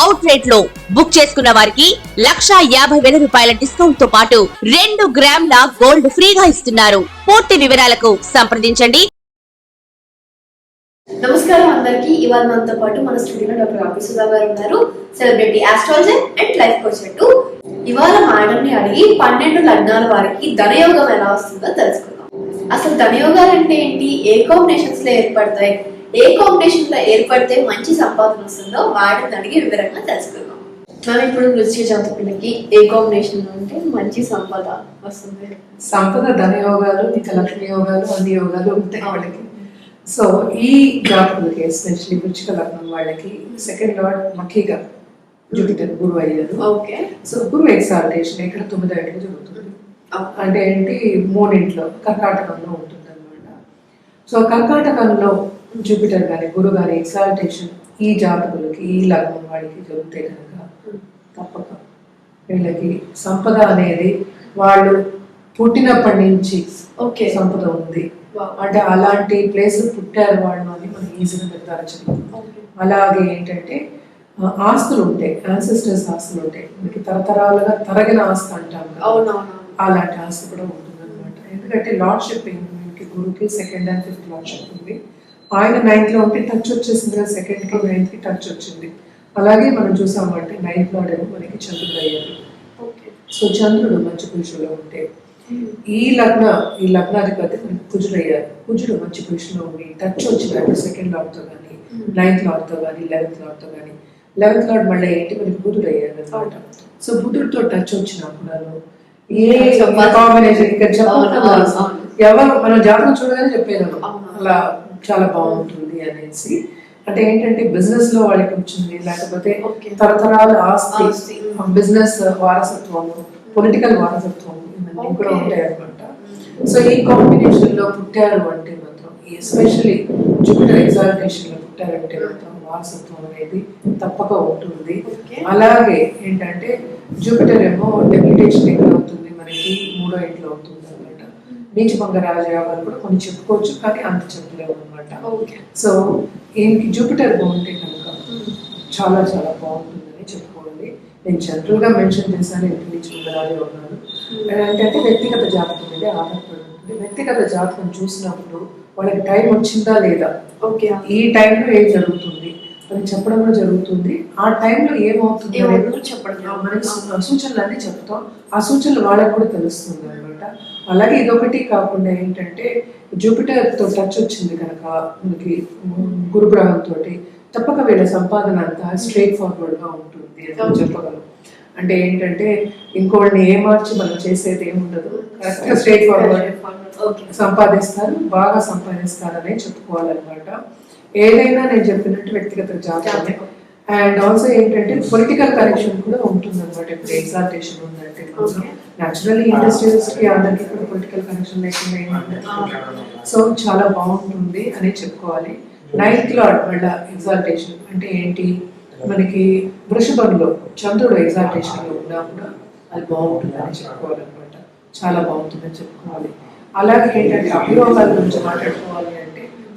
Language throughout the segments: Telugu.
అవుట్లెట్లో బుక్ చేసుకున్న వారికి లక్షా యాభై వేల రూపాయల డిస్కౌంట్తో పాటు రెండు గ్రాముల గోల్డ్ ఫ్రీగా ఇస్తున్నారు. పూర్తి వివరాలకు సంప్రదించండి. నమస్కారం అందరికి. ఇవాళ మనతో పాటు మన స్టూడియోలో డాక్టర్ రాపి సుధా గారు ఉన్నారు. Celebrity astrologer and life coach అంటూ. ఇవాళ మేడం ని అడిగి పన్నెండు లగ్నాల వారికి ధనయోగం ఎలా వస్తుందో తెలుసుకుందాం. అసలు ధనయోగాలు అంటే ఏంటి? ఏ కాంబినేషన్స్లో ఏర్పడతాయి? ఏ కాంబినేషన్లో ఏర్పడితే మంచి సంపాదన వస్తుందో మేడం అడిగి వివరంగా తెలుసుకుందాం. మ్యామ్ ఇప్పుడు వృశ్చిక జాతకులకి ఏ కాంబినేషన్లో ఉంటే మంచి సంపద వస్తుంది? సంపద ధన యోగాలు ఇంకా లక్ష్మి యోగాలు అన్ని యోగాలు ఉంటాయి వాళ్ళకి. సో ఈ జాతకులకి ఎస్పెషల్లీ వృచ్చిక లగ్నం వాళ్ళకి సెకండ్ లార్డ్ మక్కీగా జూపిటర్ గురువు అయ్యారు. ఓకే. సో గురువు ఎక్సాల్టేషన్ ఇక్కడ తొమ్మిదో ఇంటికి జరుగుతుంది. అంటే ఏంటి? మూడింట్లో కర్కాటకంలో ఉంటుంది అనమాట సో కర్కాటకంలో జూపిటర్ కానీ గురు కానీ ఎక్సాల్టేషన్ ఈ జాతకులకి ఈ లగ్నం వాళ్ళకి జరిగితే కనుక తప్పక వీళ్ళకి సంపద అనేది వాళ్ళు పుట్టినప్పటి నుంచి ఓకే సంపద ఉంది. అంటే అలాంటి ప్లేస్ పుట్టారు వాళ్ళు అని మనం ఈజీగా నిర్ధారించగలం అలాగే ఏంటంటే ఆస్తులు ఉంటాయి. యాన్సిస్టర్స్ ఆస్తులు ఉంటాయి. మనకి తరతరాలుగా తరగిన ఆస్తి అంటాం అలాంటి ఆస్తి కూడా ఉంటుంది అనమాట ఎందుకంటే లార్డ్షిప్ మనకి గురుకి సెకండ్ అండ్ ఫిఫ్త్ లార్డ్షిప్ ఉంది. ఆయన నైన్త్లో ఉంటే టచ్ వచ్చేసింది కదా సెకండ్కి నైన్త్కి టచ్ వచ్చింది. అలాగే మనం చూసామంటే నైన్త్ ఏమో మనకి చంద్రుడు అయ్యారు ఓకే సో చంద్రుడు మంచి పురుషులో ఉంటే ఈ లగ్న ఈ లగ్నాధిపతి మనకి కుజుడు అయ్యారు కుజుడు మంచి పొజిషన్లో ఉండి టచ్ వచ్చినట్టు సెకండ్ లార్డ్తో కానీ నైన్త్ లార్డ్తో కానీ లెవెన్త్ లార్డ్తో కానీ లెవెన్త్ లార్డ్ మళ్ళీ ఏంటి? మనకి బుధుడు అయ్యారు అనమాట సో బుధుడితో టచ్ వచ్చినప్పుడు ఏ. కాంబినేషన్ ఇక్కడ చెప్పాలి. ఎవరు మనం జాతకం చూడగానే చెప్పేదాం అవును. అలా చాలా బాగుంటుంది అనేసి అంటే ఏంటంటే బిజినెస్లో వాళ్ళకి వచ్చింది లేకపోతే. తరతరాల ఆస్తి. బిజినెస్ వారసత్వము పొలిటికల్ వారసత్వం ఇవన్నీ కూడా. ఉంటాయి అనమాట సో ఈ కాంబినేషన్లో పుట్టారు అంటే మాత్రం ఎస్పెషల్లీ జూపిటర్ ఎగ్జాల్టేషన్లో పుట్టారంటే మాత్రం వారసత్వం అనేది తప్పక ఉంటుంది. అలాగే ఏంటంటే జూపిటర్ ఏమో డెప్యుటేషన్ ఎక్కడ అవుతుంది మనకి మూడో ఇంట్లో అవుతుంది నీచభంగ రాజయోగాలు కూడా కొన్ని చెప్పుకోవచ్చు కానీ అంత చెప్పలేము అనమాట సో ఈయనకి జూపిటర్ బాగుంటే కనుక చాలా చాలా బాగుంటుందని చెప్పుకోవాలి. నేను జనరల్గా మెన్షన్ చేశాను ఇంటి నుంచి ఉండరాలి ఉన్నాను ఏంటంటే వ్యక్తిగత జాతకం అనేది ఆధారపడి ఉంటుంది వ్యక్తిగత జాతకం చూసినప్పుడు వాళ్ళకి టైం వచ్చిందా లేదా? ఓకే. ఈ టైంలో ఏం జరుగుతుంది? అది చెప్పడం కూడా జరుగుతుంది. ఆ టైంలో ఏమవుతుంది చెప్పడం సూ- సూచనలు అన్ని చెప్తాం. ఆ సూచనలు వాళ్ళకి కూడా తెలుస్తుంది అనమాట అలాగే ఇదొకటి కాకుండా ఏంటంటే జూపిటర్తో టచ్ వచ్చింది కనుక మనకి గురుగ్రహం తోటి తప్పక వీళ్ళ సంపాదన అంతా స్ట్రైట్ ఫార్వర్డ్గా ఉంటుంది అని మనం చెప్పగలం. అంటే ఏంటంటే ఇంకోళ్ళని ఏమార్చి మనం చేసేది ఏముండదు కరెక్ట్ స్ట్రైట్ ఫార్వర్డ్ సంపాదిస్తారు బాగా సంపాదిస్తారనే చెప్పుకోవాలన్నమాట. ఏదైనా నేను చెప్పినట్టు వ్యక్తిగత జాతకమే అండ్ ఆల్సో ఏంటంటే పొలిటికల్ కనెక్షన్ కూడా ఉంటుంది అనమాట ఇప్పుడు ఎగ్జాల్టేషన్ ఉందంటే. న్యాచురల్లీ ఇండస్ట్రీస్కి అందరికి కూడా పొలిటికల్ కనెక్షన్ లేకుండా సో చాలా బాగుంటుంది అని చెప్పుకోవాలి. నైన్త్ లార్డ్ మళ్ళా ఎగ్జాల్టేషన్ అంటే ఏంటి? మనకి వృషభంలో చంద్రుడు ఎగ్జాల్టేషన్లో ఉన్నా కూడా అది బాగుంటుంది అని చెప్పుకోవాలన్నమాట. చాలా బాగుంటుందని చెప్పుకోవాలి. అలాగే ఏంటంటే అభియోగాల గురించి మాట్లాడుకోవాలి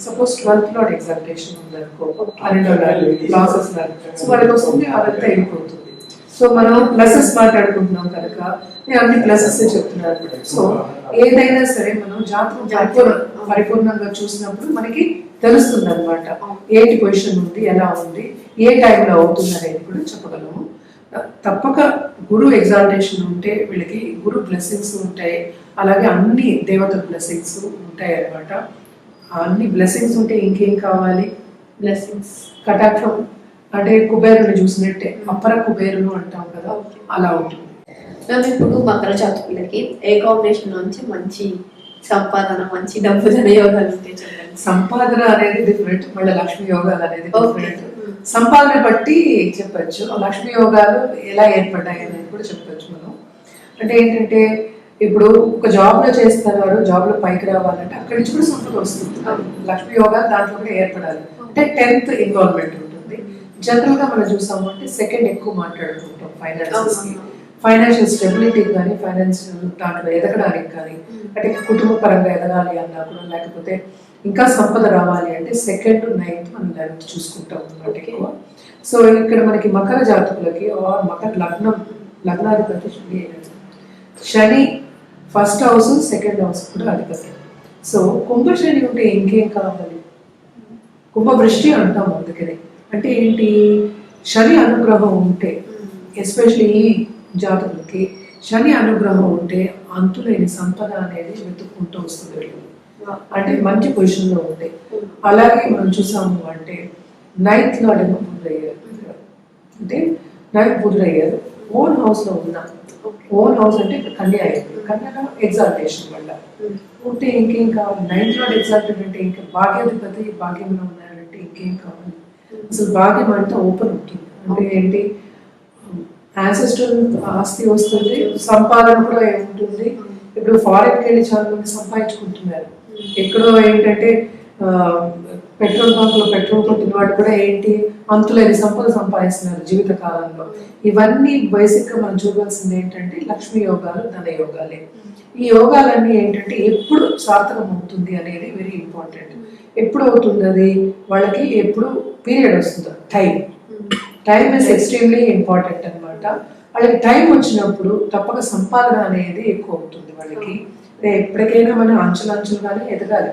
సపోజ్ ట్వెల్త్ లార్డ్ ఎగ్జాల్టేషన్ ఉందనుకో పన్నెండో లాసెస్ సో వాళ్ళకి వస్తుంది అదంతా వెళ్ళిపోతుంది. సో మనం ప్లసెస్ మాట్లాడుకుంటున్నాం కనుక నేను అన్ని ప్లసెస్ చెప్తున్నాను. సో ఏదైనా సరే మనం జాతకం పరిపూర్ణ పరిపూర్ణంగా చూసినప్పుడు మనకి తెలుస్తుంది అనమాట ఏంటి పొజిషన్ ఉంది ఎలా ఉంది ఏ టైంలో అవుతుంది అనేది కూడా చెప్పగలము. తప్పక గురు ఎగ్జాల్టేషన్ ఉంటే వీళ్ళకి గురు బ్లెస్సింగ్స్ ఉంటాయి. అలాగే అన్ని దేవత బ్లెస్సింగ్స్ ఉంటాయి అన్నమాట అన్ని బ్లెస్సింగ్స్ ఉంటే ఇంకేం కావాలి? బ్లెస్సింగ్స్ కటాక్షం. అంటే కుబేరుని చూసినట్టే. అపర కుబేరును అంటాం కదా. అలా ఉంటుంది. మేము ఇప్పుడు మకర జాతకులకి ఏ కాంబినేషన్ నుంచి మంచి సంపాదన మంచి డబ్బు చెప్పండి. సంపాదన అనేది డిఫరెంట్ మళ్ళీ లక్ష్మి యోగాలు అనేది. డిఫరెంట్ సంపాదన బట్టి చెప్పచ్చు. లక్ష్మి యోగాలు ఎలా ఏర్పడ్డాయి అనేది కూడా చెప్పచ్చు మనం. అంటే ఏంటంటే ఇప్పుడు ఒక జాబ్లో చేస్తున్నారు జాబ్లో పైకి రావాలంటే అక్కడి నుంచి కూడా సంపద వస్తుంది. లక్ష్మీ యోగా దాంట్లో కూడా ఏర్పడాలి. అంటే టెన్త్ ఇన్వాల్వ్మెంట్ ఉంటుంది. జనరల్గా మనం చూసాము అంటే సెకండ్ ఎక్కువ మాట్లాడుకుంటాం ఫైనాన్సెస్కి. ఫైనాన్షియల్ స్టెబిలిటీ కానీ ఫైనాన్షియల్ దాంట్లో ఎదగడానికి కానీ అంటే కుటుంబ పరంగా ఎదగాలి అన్నా కూడా లేకపోతే ఇంకా సంపద రావాలి అంటే సెకండ్ నైన్త్ మనం లెవెన్త్ చూసుకుంటాం అన్నమాట ఎక్కువ. సో ఇక్కడ మనకి మకర జాతకులకి ఆర్ మకర లగ్నం లగ్నాధిపతి శని. శని ఫస్ట్ హౌస్ సెకండ్ హౌస్ కూడా అధిపతి సో కుంభశ్రేణి ఉంటే ఇంకేం కావాలి? కుంభవృష్టి అంటాం అందుకని. అంటే ఏంటి? శని అనుగ్రహం ఉంటే ఎస్పెషల్లీ ఈ జాతకులకి శని అనుగ్రహం ఉంటే అంతులేని సంపద అనేది వెతుక్కుంటూ వస్తుంది అంటే మంచి పొజిషన్లో ఉంటే. ఉంటాయి అలాగే మనం చూసాము అంటే నైన్త్ లార్డ్ ఏమో బుధుడయ్యారు. అంటే నైన్త్ అయ్యారు ఓన్ హౌస్లో ఉన్నా. ఓన్ హౌస్ అంటే ఇక్కడ కన్య అయింది కన్యలో ఎగ్జాల్టేషన్ వల్ల. ఉంటే ఇంకేం కావాలి? నైన్త్లో ఎగ్జాల్టెడ్ అంటే ఇంకా భాగ్యాధిపతి భాగ్యంలో ఉన్నారంటే ఇంకేం కావాలి? అసలు భాగ్యం అంతా ఓపెన్ ఉంటుంది. అంటే ఏంటి? యాన్సెస్టర్ ఆస్తి వస్తుంది సంపాదన కూడా ఉంటుంది. ఇప్పుడు ఫారెన్కి వెళ్ళి చాలా మంది సంపాదించుకుంటున్నారు. ఎక్కడో ఏంటంటే పెట్రోల్ బంక్లో పెట్రోల్ కొట్టిన వాడు కూడా ఏంటి? అంతులేని సంపద సంపాదిస్తున్నారు జీవిత కాలంలో ఇవన్నీ బేసిక్గా మనం చూడాల్సింది ఏంటంటే లక్ష్మీ యోగాలు ధన యోగాలే. ఈ యోగాలన్నీ ఏంటంటే ఎప్పుడు సార్థకం అవుతుంది అనేది వెరీ ఇంపార్టెంట్. ఎప్పుడు అవుతుంది అది? వాళ్ళకి ఎప్పుడు పీరియడ్ వస్తుంది. Time. Time is extremely important అన్నమాట. వాళ్ళకి టైం వచ్చినప్పుడు తప్పక సంపాదన అనేది ఎక్కువ అవుతుంది వాళ్ళకి. ఎప్పటికైనా మనం అంచులంచులుగానే ఎదగాలి.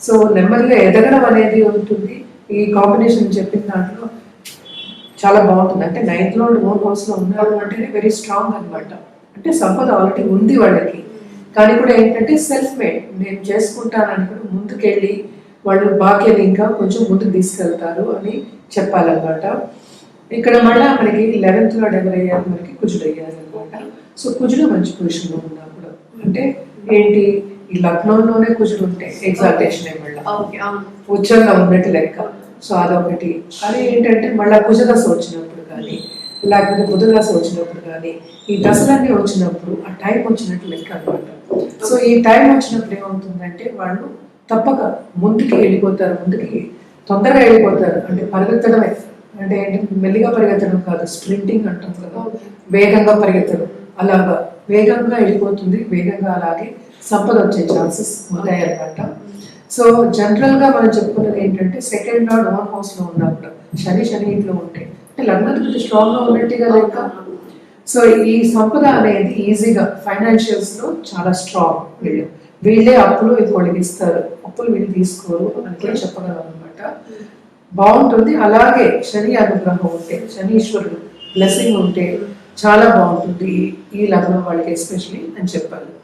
సో నెమ్మదిగా ఎదగడం అనేది ఉంటుంది. ఈ కాంబినేషన్ చెప్పిన దాంట్లో చాలా బాగుంటుంది. అంటే నైన్త్లో ఓన్ హౌస్లో ఉన్నారు అంటే వెరీ స్ట్రాంగ్ అన్నమాట. అంటే సంపద ఆల్రెడీ ఉంది వాళ్ళకి. కానీ కూడా ఏంటంటే సెల్ఫ్ మేడ్ నేను చేసుకుంటానని కూడా ముందుకెళ్ళి వాళ్ళు భాగ్యాన్ని ఇంకా కొంచెం ముందుకు తీసుకెళ్తారు అని చెప్పాలన్నమాట. ఇక్కడ మళ్ళా మనకి లెవెన్త్లో డెవర్ అయ్యారు మనకి కుజుడు అయ్యారు అనమాట సో కుజుడు మంచి పొజిషన్లో ఉన్నప్పుడు అంటే ఏంటి? ఈ లగ్నంలోనే కుజుడు ఉంటే ఎగ్జాల్టేషన్ మళ్ళీ. ఉచ్చంగా ఉన్నట్టు లెక్క. సో అదొకటి. అది ఏంటంటే మళ్ళీ కుజదశ వచ్చినప్పుడు కానీ లేకపోతే బుధదశ వచ్చినప్పుడు కానీ ఈ దశలన్నీ వచ్చినప్పుడు ఆ టైం వచ్చినట్టు లెక్క అనమాట సో ఈ టైం వచ్చినప్పుడు ఏమవుతుందంటే వాళ్ళు తప్పక ముందుకి వెళ్ళిపోతారు ముందుకి తొందరగా వెళ్ళిపోతారు. అంటే పరిగెత్తడమే. అంటే ఏంటి? మెల్లిగా పరిగెత్తడం కాదు స్ప్రింటింగ్ అంటాం కదా. వేగంగా పరిగెత్తడం. అలాగా. వేగంగా వెళ్ళిపోతుంది వేగంగా అలాగే సంపద వచ్చే ఛాన్సెస్ ఉంటాయన్నమాట. సో జనరల్గా మనం చెప్పుకున్నది ఏంటంటే సెకండ్ లార్డ్ ఓన్ హౌస్లో ఉన్నప్పుడు శని శని ఇంట్లో ఉంటే. అంటే కొంచెం స్ట్రాంగ్గా ఉన్నట్టుగా లెక్క. సో ఈ సంపద అనేది ఈజీగా ఫైనాన్షియల్స్లో చాలా స్ట్రాంగ్ వీళ్ళు. వీళ్ళే అప్పులు ఇంకోళ్ళకి ఇస్తారు. అప్పులు వీళ్ళు తీసుకోరు అని కూడా చెప్పగలం అనమాట బాగుంటుంది. అలాగే శని అనుగ్రహం ఉంటే శనీశ్వరుడు బ్లెస్సింగ్ ఉంటే చాలా బాగుంటుంది ఈ- ఈ లగ్నం వాళ్ళకి ఎస్పెషలీ అని చెప్పాలి.